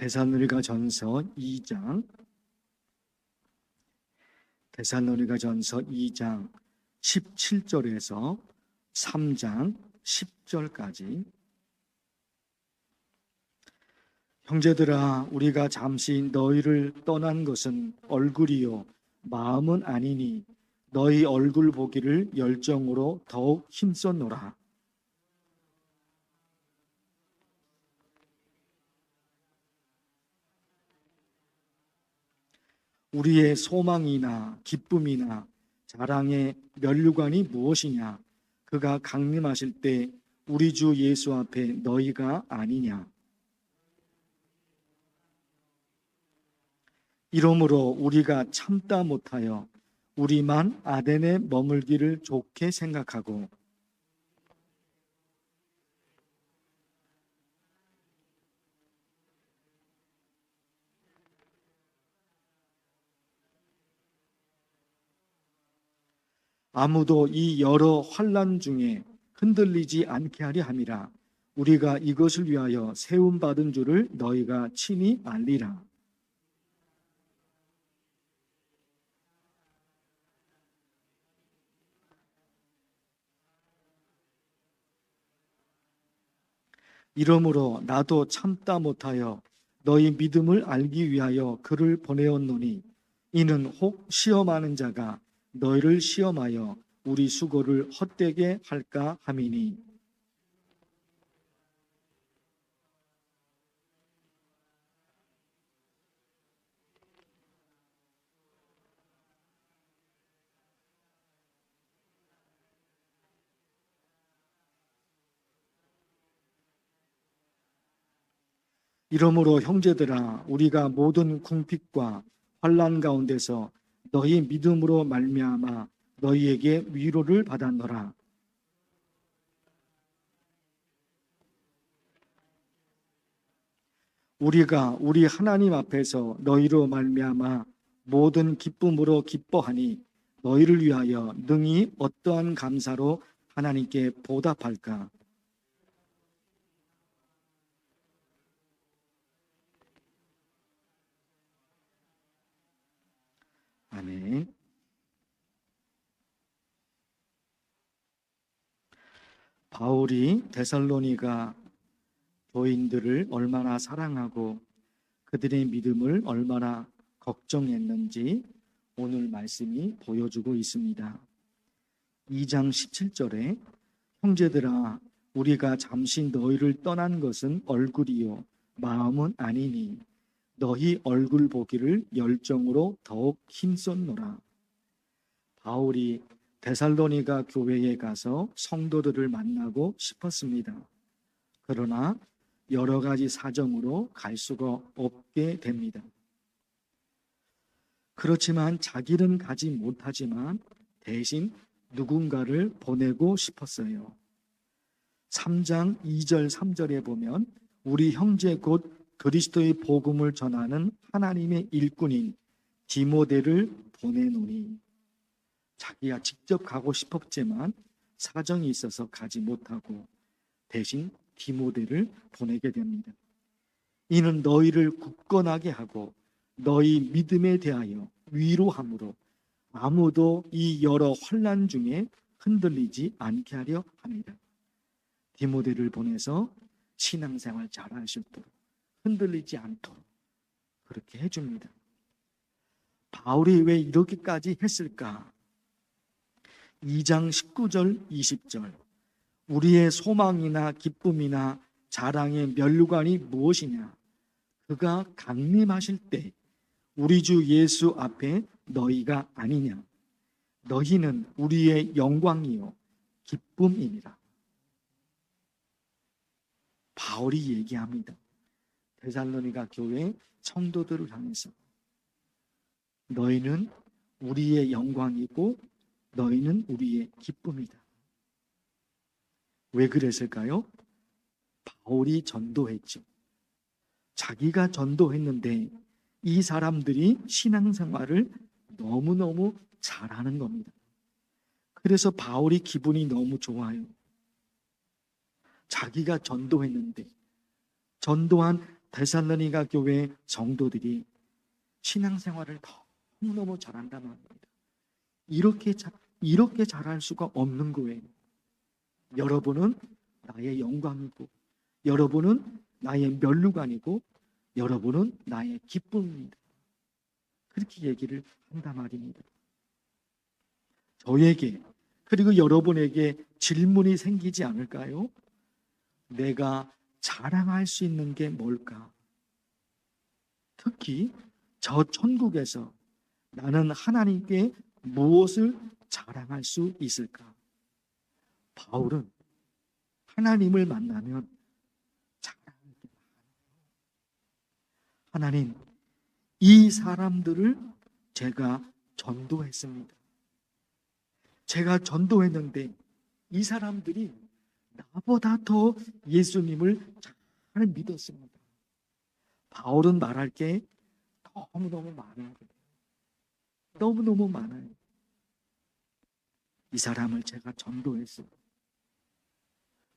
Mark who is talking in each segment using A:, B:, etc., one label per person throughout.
A: 데살로니가 전서 2장. 데살로니가 전서 2장 17절에서 3장 10절까지. 형제들아 우리가 잠시 너희를 떠난 것은 얼굴이요 마음은 아니니 너희 얼굴 보기를 열정으로 더욱 힘썼노라 우리의 소망이나 기쁨이나 자랑의 면류관이 무엇이냐? 그가 강림하실 때 우리 주 예수 앞에 너희가 아니냐? 이러므로 우리가 참다 못하여 우리만 아덴에 머물기를 좋게 생각하고 아무도 이 여러 환란 중에 흔들리지 않게 하려 함이라. 우리가 이것을 위하여 세움 받은 줄을 너희가 친히 알리라. 이러므로 나도 참다 못하여 너희 믿음을 알기 위하여 그를 보내었노니 이는 혹 시험하는 자가 너희를 시험하여 우리 수고를 헛되게 할까 함이니. 이러므로 형제들아 우리가 모든 궁핍과 환란 가운데서 너희 믿음으로 말미암아 너희에게 위로를 받았노라. 우리가 우리 하나님 앞에서 너희로 말미암아 모든 기쁨으로 기뻐하니 너희를 위하여 능히 어떠한 감사로 하나님께 보답할까? 아멘. 바울이 데살로니가 교인들을 얼마나 사랑하고 그들의 믿음을 얼마나 걱정했는지 오늘 말씀이 보여주고 있습니다. 2장 17절에 형제들아 우리가 잠시 너희를 떠난 것은 얼굴이요 마음은 아니니 너희 얼굴 보기를 열정으로 더욱 힘썼노라. 바울이 데살로니가 교회에 가서 성도들을 만나고 싶었습니다. 그러나 여러 가지 사정으로 갈 수가 없게 됩니다. 그렇지만 자기는 가지 못하지만 대신 누군가를 보내고 싶었어요. 3장 2절 3절에 보면 우리 형제 곧 그리스도의 복음을 전하는 하나님의 일꾼인 디모데를 보내노니 자기가 직접 가고 싶었지만 사정이 있어서 가지 못하고 대신 디모데를 보내게 됩니다. 이는 너희를 굳건하게 하고 너희 믿음에 대하여 위로함으로 아무도 이 여러 환란 중에 흔들리지 않게 하려 합니다. 디모데를 보내서 신앙생활 잘 하실 도록 흔들리지 않도록 그렇게 해줍니다. 바울이 왜 이렇게까지 했을까? 2장 19절, 20절. 우리의 소망이나 기쁨이나 자랑의 면류관이 무엇이냐? 그가 강림하실 때 우리 주 예수 앞에 너희가 아니냐? 너희는 우리의 영광이요 기쁨이니라. 바울이 얘기합니다. 데살로니가 교회 성도들을 향해서 너희는 우리의 영광이고 너희는 우리의 기쁨이다. 왜 그랬을까요? 바울이 전도했죠. 자기가 전도했는데 이 사람들이 신앙생활을 너무너무 잘하는 겁니다. 그래서 바울이 기분이 너무 좋아요. 자기가 전도했는데 전도한 데살로니가 교회 성도들이 신앙생활을 너무너무 잘한단 말입니다. 이렇게 자, 이렇게 잘할 수가 없는 거예요. 여러분은 나의 영광이고 여러분은 나의 멸류관이고 여러분은 나의 기쁨입니다. 그렇게 얘기를 한단 말입니다. 저에게 그리고 여러분에게 질문이 생기지 않을까요? 내가 자랑할 수 있는 게 뭘까? 특히 저 천국에서 나는 하나님께 무엇을 자랑할 수 있을까? 바울은 하나님을 만나면 자랑할 게 많아요. 하나님, 이 사람들을 제가 전도했습니다. 제가 전도했는데 이 사람들이 나보다 더 예수님을 잘 믿었습니다. 바울은 말할 게 너무너무 거예요. 너무너무 많아요. 이 사람을 제가 전도했어요.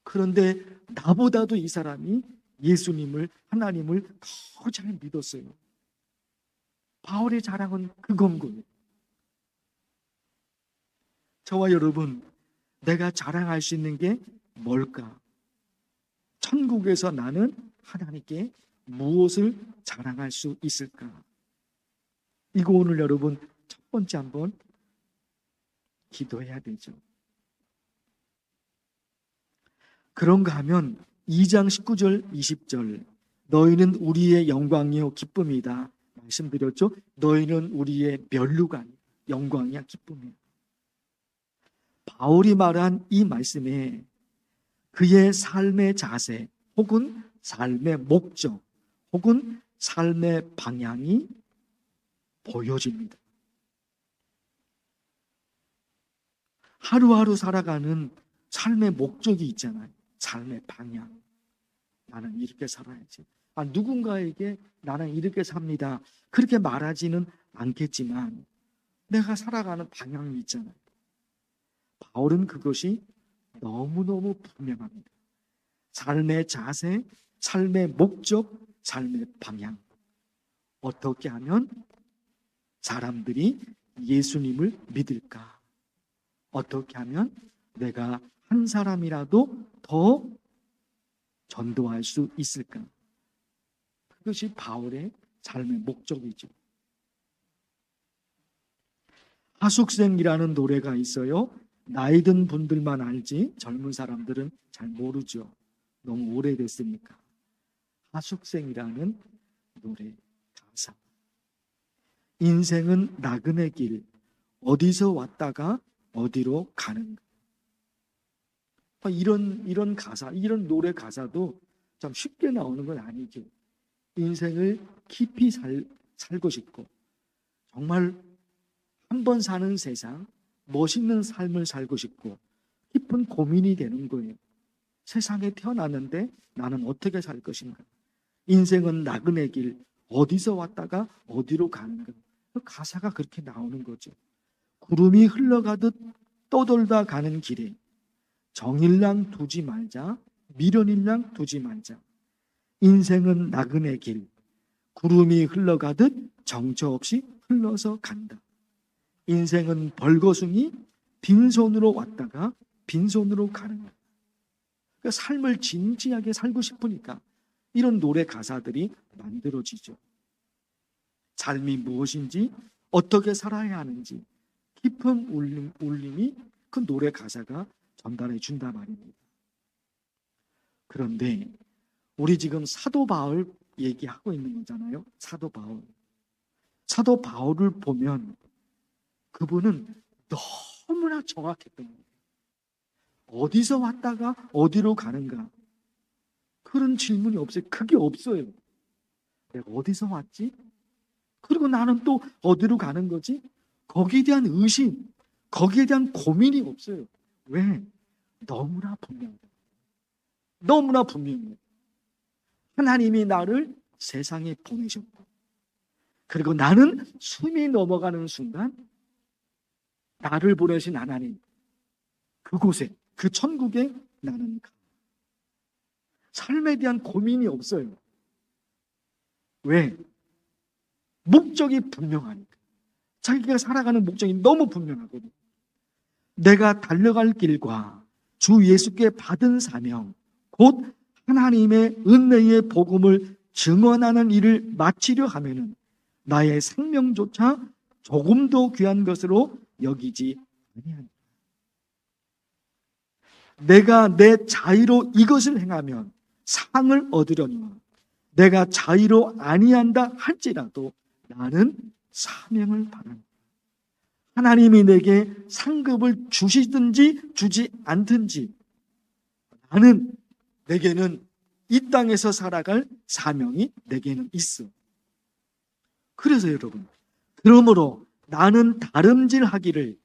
A: 그런데 나보다도 이 사람이 예수님을, 하나님을 더 잘 믿었어요. 바울의 자랑은 그건 거예요. 저와 여러분, 내가 자랑할 수 있는 게 뭘까? 천국에서 나는 하나님께 무엇을 자랑할 수 있을까? 이거 오늘 여러분 첫 번째 한번 기도해야 되죠. 그런가 하면 2장 19절 20절 너희는 우리의 영광이요 기쁨이다 말씀드렸죠. 너희는 우리의 멸류관 영광이야 기쁨이야. 바울이 말한 이 말씀에 그의 삶의 자세 혹은 삶의 목적 혹은 삶의 방향이 보여집니다. 하루하루 살아가는 삶의 목적이 있잖아요. 삶의 방향. 나는 이렇게 살아야지. 아, 누군가에게 나는 이렇게 삽니다. 그렇게 말하지는 않겠지만 내가 살아가는 방향이 있잖아요. 바울은 그것이 너무너무 분명합니다. 삶의 자세, 삶의 목적, 삶의 방향. 어떻게 하면 사람들이 예수님을 믿을까? 어떻게 하면 내가 한 사람이라도 더 전도할 수 있을까? 그것이 바울의 삶의 목적이죠. 하숙생이라는 노래가 있어요. 나이 든 분들만 알지 젊은 사람들은 잘 모르죠. 너무 오래됐으니까. 하숙생이라는 노래 가사. 인생은 나그네 길. 어디서 왔다가 어디로 가는가. 이런 이런 가사, 이런 노래 가사도 참 쉽게 나오는 건 아니죠. 인생을 깊이 살, 살고 싶고 정말 한 번 사는 세상, 멋있는 삶을 살고 싶고 깊은 고민이 되는 거예요. 세상에 태어났는데 나는 어떻게 살 것인가? 인생은 나그네 길, 어디서 왔다가 어디로 가는가? 그 가사가 그렇게 나오는 거죠. 구름이 흘러가듯 떠돌다 가는 길에 정일랑 두지 말자, 미련일랑 두지 말자. 인생은 나그네 길, 구름이 흘러가듯 정처 없이 흘러서 간다. 인생은 벌거숭이 빈손으로 왔다가 빈손으로 가는. 그러니까 삶을 진지하게 살고 싶으니까 이런 노래 가사들이 만들어지죠. 삶이 무엇인지 어떻게 살아야 하는지 깊은 울림, 울림이 그 노래 가사가 전달해 준다 말입니다. 그런데 우리 지금 사도 바울 얘기하고 있는 거잖아요. 사도 바울. 사도 바울을 보면 그분은 너무나 정확했던 거예요. 어디서 왔다가 어디로 가는가? 그런 질문이 없어요. 그게 없어요. 내가 어디서 왔지? 그리고 나는 또 어디로 가는 거지? 거기에 대한 의심, 거기에 대한 고민이 없어요. 왜? 너무나 분명해. 너무나 분명해. 하나님이 나를 세상에 보내셨고, 그리고 나는 숨이 넘어가는 순간, 나를 보내신 하나님, 그곳에, 그 천국에 나는 가. 삶에 대한 고민이 없어요. 왜? 목적이 분명하니까. 자기가 살아가는 목적이 너무 분명하거든. 내가 달려갈 길과 주 예수께 받은 사명, 곧 하나님의 은혜의 복음을 증언하는 일을 마치려 하면은 나의 생명조차 조금도 귀한 것으로 여기지 아니하니. 내가 내 자의로 이것을 행하면 상을 얻으려니와 내가 자의로 아니한다 할지라도 나는 사명을 받는다. 하나님이 내게 상급을 주시든지 주지 않든지 나는 내게는 이 땅에서 살아갈 사명이 내게는 있어. 그래서 여러분, 그러므로 나는 다름질하기를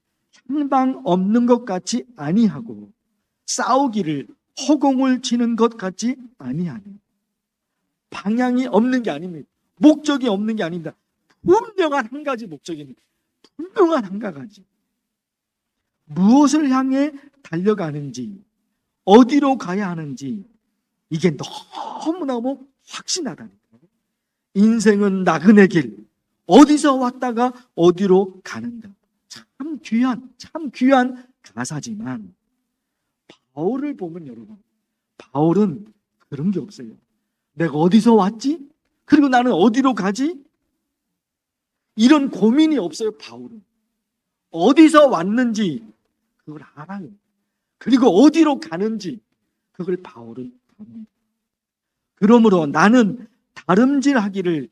A: 향방 없는 것 같이 아니하고 싸우기를 허공을 치는 것 같지 아니하니 방향이 없는 게 아닙니다. 목적이 없는 게 아닙니다. 분명한 한 가지 목적입니다. 분명한 한 가지. 무엇을 향해 달려가는지, 어디로 가야 하는지, 이게 너무너무 확신하다니까. 인생은 나그네 길, 어디서 왔다가 어디로 가는가. 참 귀한, 참 귀한 가사지만, 바울을 보면 여러분, 바울은 그런 게 없어요. 내가 어디서 왔지? 그리고 나는 어디로 가지? 이런 고민이 없어요, 바울은. 어디서 왔는지 그걸 알아요. 그리고 어디로 가는지 그걸 바울은 압니다. 그러므로 나는 다름질하기를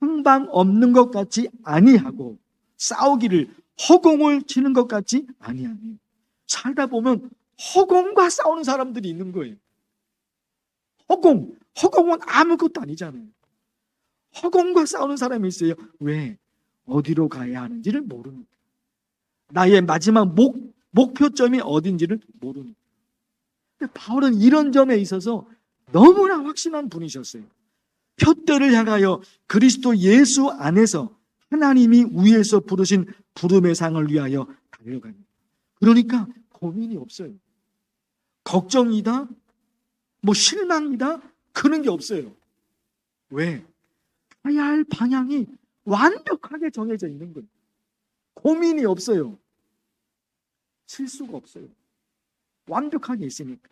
A: 향방 없는 것 같이 아니하고 싸우기를 허공을 치는 것 같이 아니하니 살다 보면 허공과 싸우는 사람들이 있는 거예요. 허공, 허공은 아무것도 아니잖아요. 허공과 싸우는 사람이 있어요. 왜? 어디로 가야 하는지를 모르니까. 나의 마지막 목, 목표점이 어딘지를 모르니까. 근데 바울은 이런 점에 있어서 너무나 확신한 분이셨어요. 표대를 향하여 그리스도 예수 안에서 하나님이 위에서 부르신 부름의 상을 위하여 달려가니. 그러니까 고민이 없어요. 걱정이다, 뭐 실망이다, 그런 게 없어요. 왜? 가야 할 방향이 완벽하게 정해져 있는 거예요. 고민이 없어요. 실수가 없어요. 완벽하게 있으니까.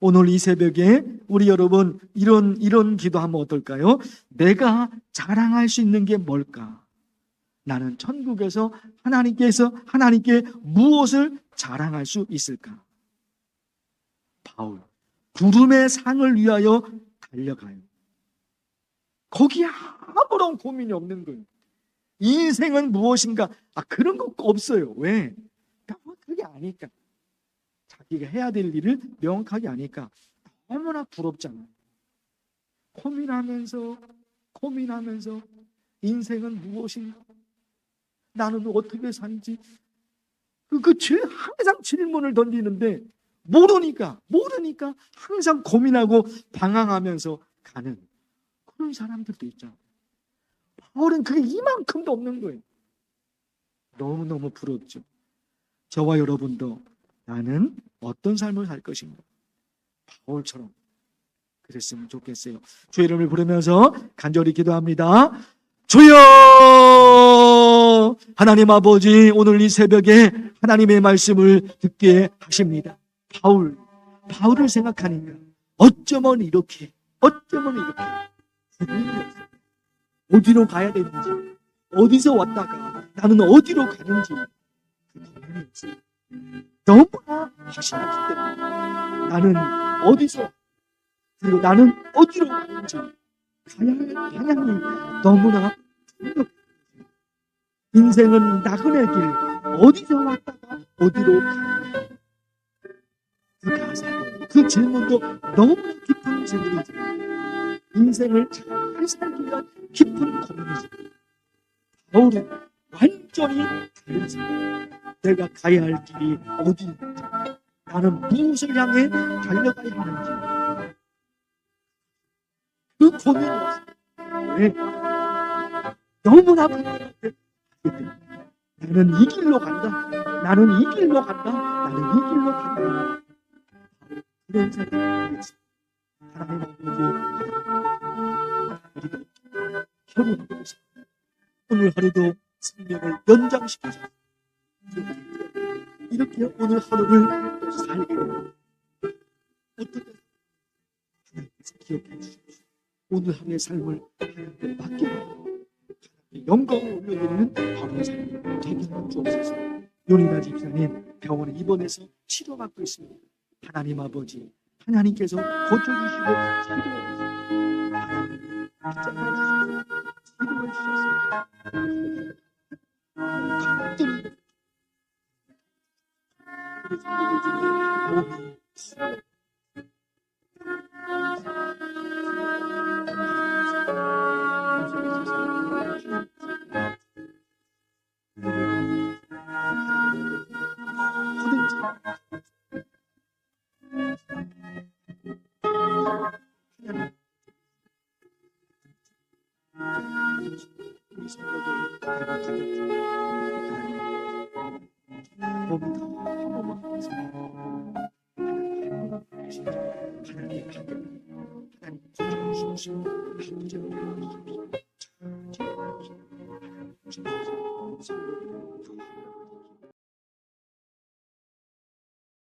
A: 오늘 이 새벽에 우리 여러분 이런 이런 기도하면 어떨까요? 내가 자랑할 수 있는 게 뭘까? 나는 천국에서 하나님께서 하나님께 무엇을 자랑할 수 있을까? 바울 구름의 상을 위하여 달려가요. 거기에 아무런 고민이 없는 거예요. 인생은 무엇인가? 아, 그런 거 없어요. 왜? 명확하게 아니까. 자기가 해야 될 일을 명확하게 아니까. 너무나 부럽잖아요. 고민하면서, 고민하면서, 인생은 무엇인가? 나는 어떻게 살지? 그, 그, 항상 질문을 던지는데, 모르니까, 모르니까 항상 고민하고 방황하면서 가는 그런 사람들도 있잖아요. 바울은 그게 이만큼도 없는 거예요. 너무너무 부럽죠. 저와 여러분도 나는 어떤 삶을 살 것인가? 바울처럼 그랬으면 좋겠어요. 주의 이름을 부르면서 간절히 기도합니다. 주여! 하나님 아버지, 오늘 이 새벽에 하나님의 말씀을 듣게 하십니다. 바울, 바울을 생각하니까 어쩌면 이렇게, 어쩌면 이렇게 어디로 가야 되는지, 어디서 왔다가 나는 어디로 가는지 그 고민이 있어요. 너무나 확신하기 때문에 나는 어디서 그리고 나는 어디로 가는지 가야 할 방향이 너무나 분명해요. 인생은 나그네 길 어디서 왔다가 어디로 가는지 그 가사, 그 질문도 너무 깊은 질문이죠. 인생을 잘 살기 위한 깊은 고민이죠. 바울은 완전히 다르지. 내가 가야 할 길이 어디인지, 나는 무엇을 향해 달려가야 하는지. 그 고민이었어. 왜? 너무나 분명한데, 나는 이 길로 간다. 나는 이 길로 간다. 나는 이 길로 간다. 그런 생각이 하나님 아버지 전우하고 계십니다. 오늘 하루도 생명을 연장시켜서 이렇게 오늘 하루를 또 살게. 어떻게 하나님께서 기억해 주십시오. 오늘 하루의 삶을 하나님께 맡기고 하나님께 영광을 올려드리는 하루의 삶을 되게 하여 주옵소서. 요리나 집사님 병원에 입원해서 치료받고 있습니다. 하나님 아버지 하나님께서 고쳐주시고 치료해 주시고 하나님이 붙잡아 주셔서 치료해 간절히 우리 Thank you.